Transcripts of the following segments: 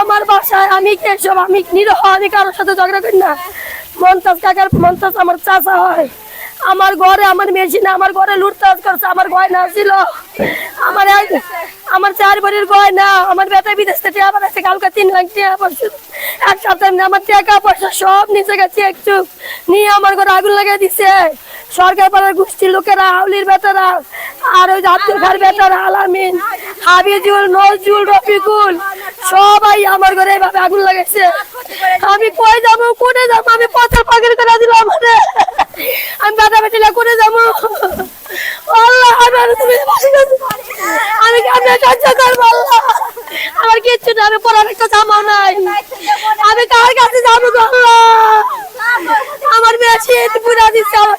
আমার বাসায় আমি কেসব আমি নিরহ আমি কারোর সাথে ঝগড়া করি না? মন্তাজ কাকার মন্তাজ আমার চাচা হয়। আমার ঘরে আমার মেশিনে আমার ঘরে লুটতাজ করছে আমার গয়না ছিল। আমার আমার চার বাড়ির গয়না আমার বেটা বিদেশ থেকে আবার আছে কালকে তিন লাখ টাকা পয়সা। এক সপ্তাহ আমার টাকা পয়সা সব নিচে গেছে একটু। নিয়ে আমার ঘরে আগুন লাগিয়ে দিছে। সরকার পাড়ার গোষ্ঠীর লোকেরা হাউলির বেটারা আর ওই আব্দুল বেটারা আলামিন হাবিজুল নজরুল রফিকুল সবাই আমার ঘরে এভাবে আগুন লাগাইছে আমি কই যাব কোনে যাব? আমি পথের পাখির করে দিলাম আমারে আমি বেটা বেটিলা কোনে যাব? আল্লাহ আমার তুমি। আমি কেমনে সহ্য করব আল্লাহ? আমার কিচ্ছু না আমি পড়ার একটা জামাও নাই। আমি কার কাছে যাব আল্লাহ? আমার বেশি পুরা দিচ্ছে আমার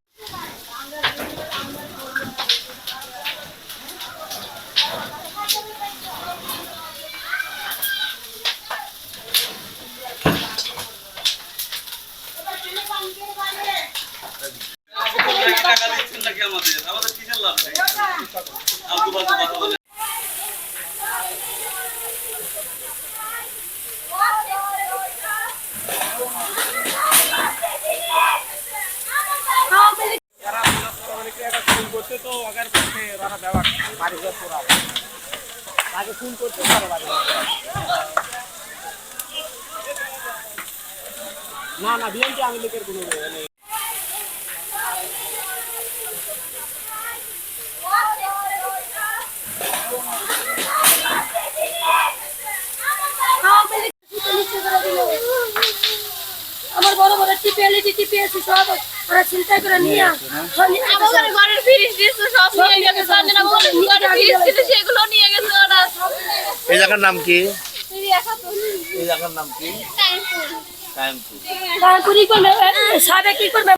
তো আগের পক্ষে ওরা দেওয়া বাড়ি ঘর পোড়া তাকে খুন করতে না না বিএনপি আমি লোকের কোনো নেই আমার বড় বড় টিপে এলইডি টিপে সব। ওরা চিন্তা করে নিয়ে আমাদের ঘরের ফ্রিজ সব নিয়ে গেছে জানি আমাদের ঘরের ফ্রিজ ছিল সেগুলো নিয়ে গেছে ওরা। এই জায়গার নাম কি? এই জায়গার নাম কি? কায়েমপুর তারপরে করবে? সাবে কি করবে?